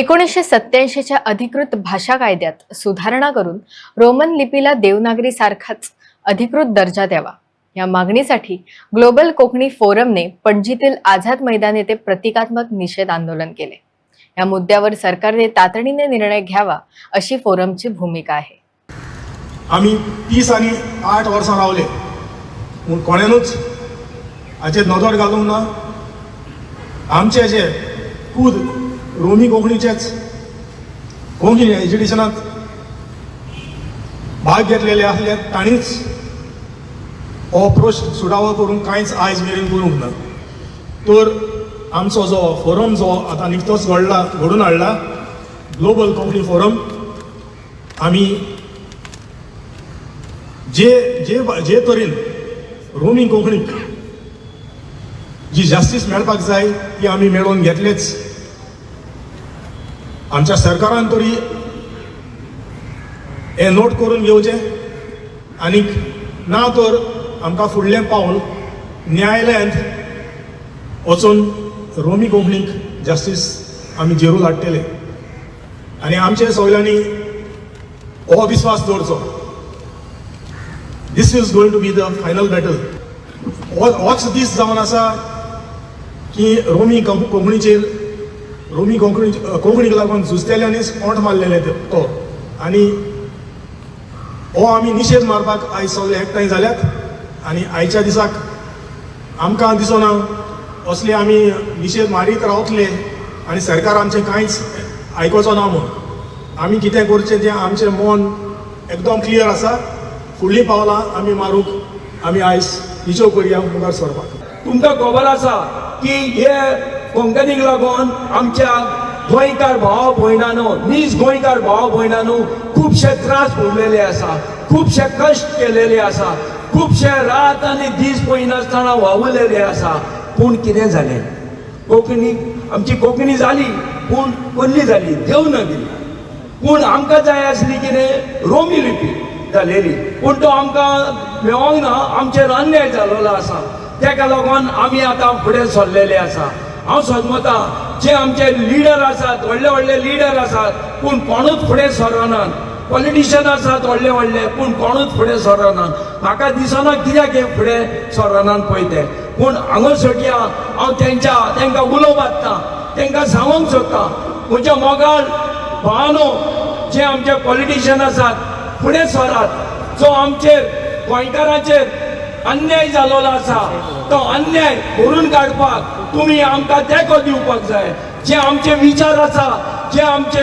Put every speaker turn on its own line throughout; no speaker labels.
एकोणीसशे सत्याऐंशीच्या अधिकृत भाषा कायद्यात सुधारणा करून रोमन लिपीला देवनागरी सारखाच अधिकृत दर्जा द्यावा. या मागणीसाठी ग्लोबल कोकणी फोरमने पणजीतील आझाद मैदान येथे प्रतिकात्मक निषेध आंदोलन केले. या मुद्द्यावर सरकारने तातडीने निर्णय घ्यावा अशी फोरमची भूमिका आहे.
आम्ही तीस आणि आठ वर्सां रावले पूण कोण्यानूच हाचेर नदर घालूंक ना आमचे जे कूद रोमी कोंकणीचेच कोंकणी एज्युकेशनांत भाग घेतलेले आसले तांणीच हो प्रश्न सुडावो करून कांयच आयज मेरेन करूंक ना तर आमचो जो फोरम जो आतां निकतोच घडला घडून हाडला ग्लोबल कोंकणी फोरम आमी जे जे जे तरेन रोमी कोंकणीक जी जस्टीस मेळपाक जाय ती आमी मेळोवन घेतलेच. आमच्या सरकारान तरी हें नोट करून घेवचें. आनीक ना तर आमकां फुडलें पावल न्यायालयांत वचून रोमी कोंकणीक जस्टीस आमी जेरूल हाडटले. आनी आमचे सगळ्यांनी हो विस्वास दवरचो. This is going to be the final battle हो- होच दीस जावन आसा की रोमी कोंकणीचेर रोमी कोंकणी कोंकणीक लागून झुजतेल्यांनीच कोंट मारलेले तो आनी हो आमी निशेध मारपाक आयज सगळे एकठांय जाल्यात आनी आयच्या दिसाक आमकां दिसना असले आमी निशेध मारीत रावतले. आनी सरकार आमचें कांयच आयकोचो ना म्हूण. आमी कितें करचें तें आमचें मन एकदम क्लियर आसा. फुडलीं पावलां आमी मारूंक आमी आयज हिशोब करया मुखार सरपाक
तुमकां खबर आसा की हे कोंकणीक लागून आमच्या गोंयकार भाव भयणानो नीज गोंयकार भाव भयणानो खुबशे त्रास भोगलेले आसा खुबशे कश्ट केलेले आसा खुबशे रात आनी दीस पळयनासतना वावुरलेले आसा. पूण कितें जालें कोंकणी आमची कोंकणी जाली पूण कोल्ली जाली देवनागरी पूण आमकां जाय आसली कितें? रोमी लिपी जालेली पूण तो आमकां मेळोंक ना आमचेर अन्याय जालोलो आसा. तेका लागून आमी आतां फुडें सरलेले आसा. हांव सदमतां जे आमचे लिडर आसात व्हडले व्हडले लिडर आसात पूण कोणूच फुडें सरनात पॉलिटिशन आसात व्हडले व्हडले पूण कोणूच फुडें सरनात म्हाका दिसना कित्याक हे फुडें सरनात पळय ते. पूण हांगासरया हांव तेंच्या तेंकां उलोवप मारता तेंकां सांगूंक सोदता. म्हज्या मोगाळ भावानो जे आमचे पॉलिटिशन आसात फुडें सरात. जो आमचेर गोंयकारांचेर अन्याय जालोलो आसा तो अन्याय भरून काडपाक तुमी आमकां तेंको दिवपाक जाय. जे आमचे विचार आसा जे आमचे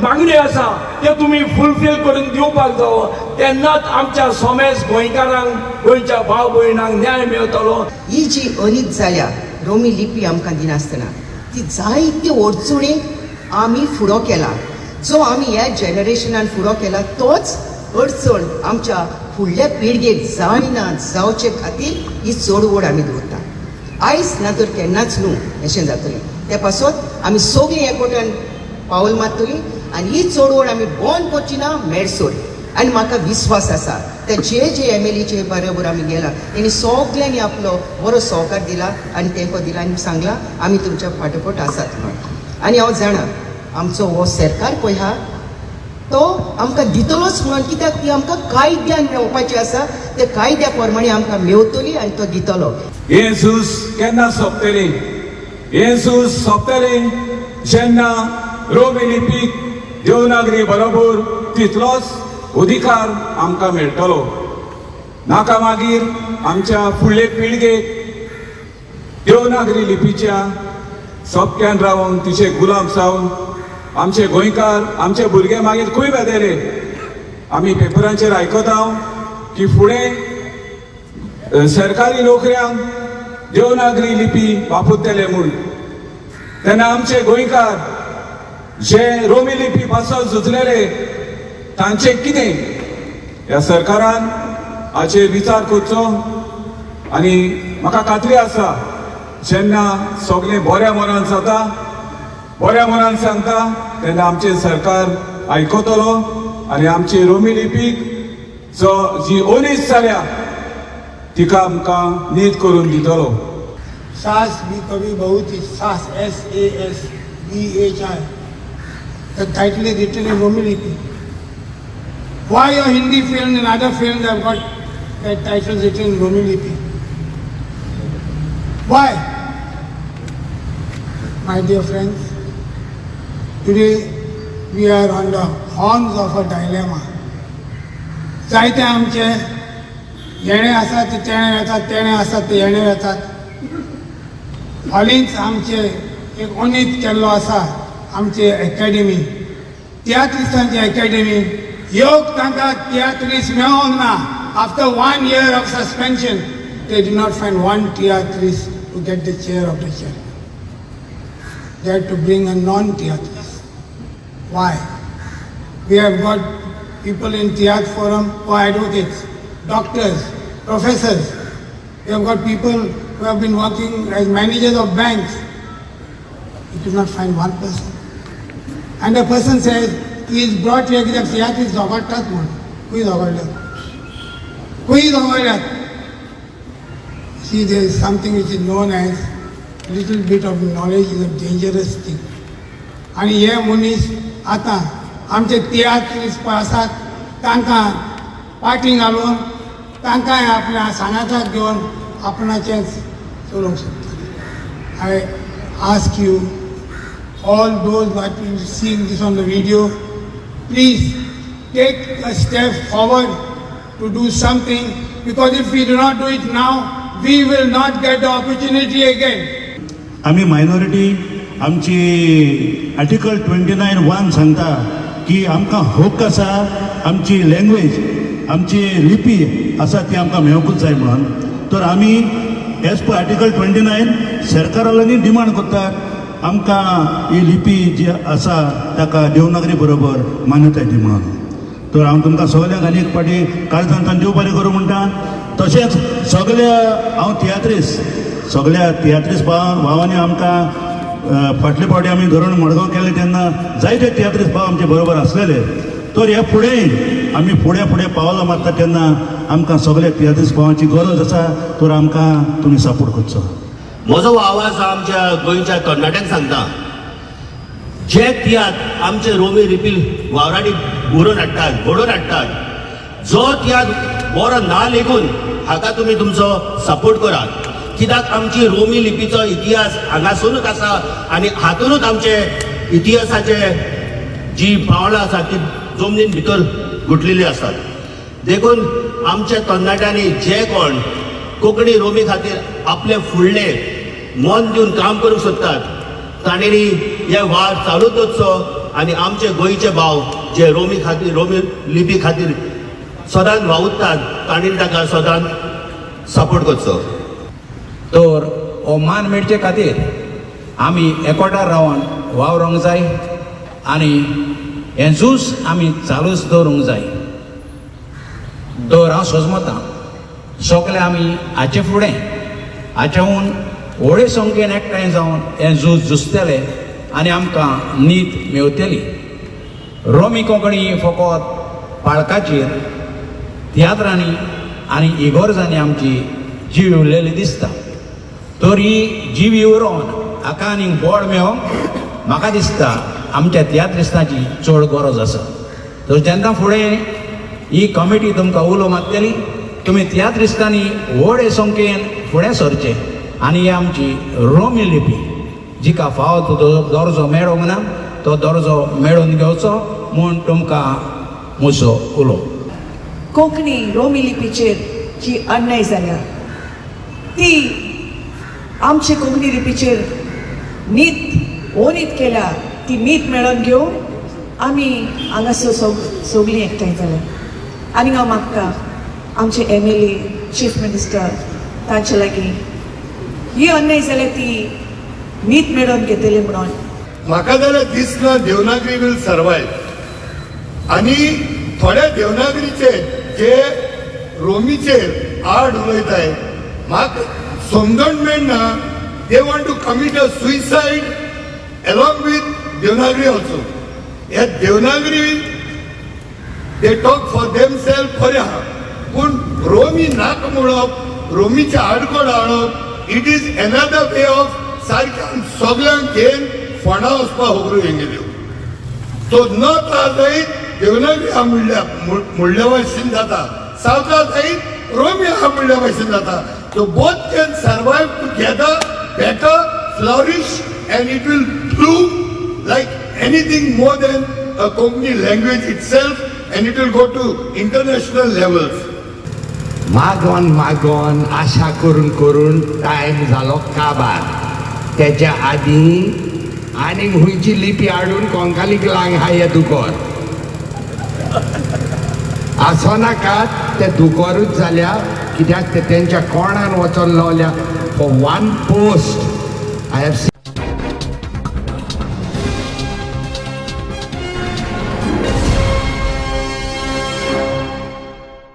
मागणी आसा ते तुमी फुलफील करून दिवपाक जावो तेन्नाच आमच्या सोमेस गोंयकारांक गोंयच्या भाव भयणांक न्याय मेळटलो
ही जी अनीत जाल्या रोमी लिपी आमकां दिनासतना ती जायत्यो अडचणीक आमी फुडो केला. जो आमी ह्या जनरेशनान फुडो केला तोच अडचण आमच्या फुडल्या पिळगेक जायना जावचे खातीर ही चडवड आमी दवरता. आयज ना तर केन्नाच न्हू अशें जातलें. ते पासून आमी सगळीं एकवटान पावल मारतलीं आनी ही चडवड आमी बंद करची ना मेडसोड आनी म्हाका विस्वास आसा ते जे जे एम एल एचे बरोबर आमी गेला तेणी सगळ्यांनी आपलो बरो सहकार दिला आनी तेंको दिला आनी सांगला आमी तुमच्या फाटोफट आसात म्हणून आनी हांव जाणा आमचो हो सरकार पळय हा तो आमकां दितलोच म्हणून कित्याक ती आमकां कायद्यान मेळोवपाची आसा ते कायद्या प्रमाणे आमकां मेळतली आनी तो दितलो.
येसूस केन्ना सोंपतली? येसूस सोंपतली जेन्ना रोमी लिपीक देवनागरी बरोबर तितलोच अधिकार आमकां मेळटलो. नाका मागीर आमच्या फुडले पिळगेक देवनागरी लिपीच्या सोंपक्यान रावून तिचे गुलाम जावन आमचे गोंयकार आमचे भुरगे मागीर खूय बेदेले आमी पेपरांचेर आयकता की फुडें सरकारी नोकऱ्यांक देवनागरी लिपी वापरतले म्हूण. तेन्ना आमचे गोंयकार जे रोमी लिपी पासून झुजलेले तांचे कितें? ह्या सरकारान हाचेर विचार करचो. आनी म्हाका खात्री आसा जेन्ना सगळें बऱ्या मनान जाता बऱ्या मनान सांगता तेन्ना आमचे सरकार आयकतलो आनी आमचे रोमी लिपीक जो जी ओलीस जाल्या तिका आमकां न्हीद करून दितलो.
सास बी कवी भोवती सास S A S B H I टायटली दिटली रोमी लिपी. Why you Hindi film in other film have got title दिटली Romi Lipi why my dear friends today we are on the horns of a dilemma. जायते आमचे येणे आसात ते तेणे येतात तेणे आसात ते येणे येतात हालींच आमचे एक उन्नीत केल्लो आसा आमचे अकॅडमी तियात्रिस्टांची अकॅडमी योग तांकां तियात्रीस मेळोंक ना after one year of suspension they did not find one theatrist to get the chair of the chair. They had to bring a non-theatrist. Why? We have got people in Tiag Forum who are advocates, doctors, professors. We have got people who have been working as managers of banks. You could not find one person. And a person says, he is brought here because Tiag is Zogarta's one. Who is Zogarta's? Who is Zogarta's? See, there is something which is known as little bit of knowledge is a dangerous thing. And here Munish आता आमचे तिळात इस्पा आसात तांकां पाटी घालून तांकांय आपल्या सांगाताक घेवन आपणाचेंच चलोवंक सोदता I ask you all those what you seen this on the video please take a step forward to do something because if you do not do it now we will not get the opportunity again
आमी minority आमची article twenty nine one सांगता की आमकां हक्क आसा आमची language आमची लिपी आसा ती आमकां मेळोकूच जाय म्हणून. तर आमी as per article twenty nine सरकारांनी डिमांड करतात आमकां ही लिपी जी आसा ताका देवनागरी बरोबर मान्यताय दी म्हणून. तर हांव तुमकां सगळ्यांक आनी एक फाटी काळजांतान देव बरें करूं म्हणटा. तशेंच सगळ्या हांव तियात्रीस सगळ्या तियात्रीस भाव भावांनी आमकां फाटले फावटी आमी धरून मडगांव केले तेन्ना जायते तियात्रीस भाव आमचे बरोबर आसलेले तर हे फुडें आमी फुडें फुडें पावलां मारता तेन्ना आमकां सगळ्या तियात्रीस भावांची गरज आसा तर आमकां तुमी सपोर्ट करचो.
म्हजो आवाज आमच्या गोंयच्या तरणाट्यांक सांगता. जे तियात आमचे रोमी रिपील वावराडी बुरोवन हाडटात घडोवन हाडटात जो तियात बरो ना लेगून हाका तुमी तुमचो सपोर्ट करात कित्याक आमची रोमी लिपीचो इतिहास हांगासरूच आसा आनी हातूनच आमचे इतिहासाचे जी पावलां आसा ती जमनीन भितर गुटलेली आसात देखून आमच्या तरणाट्यांनी जे कोण कोंकणी रोमी खातीर आपले फुडले मन दिवन काम करूंक सोदतात तांणी हे वार चालूच दवरचो आनी आमचे गोंयचे भाव जे रोमी खातीर रोमी लिपी खातीर सदांच वावुरतात तांणी ताका सदांच सपोर्ट करचो.
तर हो मान मेळचे खातीर आमी एकोठार रावन वावरोंक जाय आनी हें झूज आमी चालूच दवरूंक जाय तर हांव सोजमतां. सगळे आमी हाचे फुडें. हाच्याहून व्हडे संख्येन एकठांय जावन हें झूज झुजतले आनी आमकां न्हीद मेवतली. रोमी कोंकणी फकत पाळकाचेर तियात्रांनी आनी इगोर्जांनी आमची जीव उरलेली दिसता. तर ही जीव उरोवन हाका आनीक बळ मेळोंक म्हाका दिसता आमच्या तियात्रिस्तांची चड गरज आसा तर जेन्ना फुडें ही कमिटी तुमकां उलो मारतली. तुमी तियात्रिस्तांनी व्हड संख्येन फुडें सरचे. आनी ही आमची रोमी लिपी जिका फावो तो दर्जो मेळोंक ना तो दर्जो मेळोवन घेवचो म्हूण तुमकां म्हजो उलो.
कोंकणी रोमी लिपीचेर जी अन्याय जाल्या ती आमची कोंकणी लिपीचेर नीत ओनीत केल्या ती नीत मेळोन घेवन आमी हांगासर सोग सोगलीं एकठांय जाल्या आनी हांव मागता आमचे M L A chief minister तांचे लागीं ही अन्याय जाल्या ती नीत मेळोन घेतली म्हणून.
म्हाका जाल्यार दिसना देवनागरी वील सर्वायव आनी थोड्या देवनागरीचे जे रोमीचेर आड उलयताय म्हाका समजण मेळना they want to commit a suicide along with Devanagari also हे Devanagari they talk for them self खरें आहा पूण रोमी नाक म्हणप रोमीचे आडकोड हाडप it is another way of सारक्यान सगळ्यांक घेवन फोंडा वचपाक होबरो हेंगेल्यो तो नॉर्था जायत देवनागरी हा म्हणल्या म्हणल्या भाशेन जाता सावथा जायत रोमी हा म्हणल्या भाशेन जाता so both can survive together better, flourish, and it will bloom like anything more than a Konkani language itself, and it will go go to international levels
मागोन मागोन आशा करून करून टायम झालो काबार. त्याच्या आधी आनीक हुंयची लिपी हाडून कोंकालीक लांग हा हे दुकोर आसो नाकात ते दुकोरूच जाल्या कित्याक ते तेंच्या कोणान वचोन लावल्या? For one post I have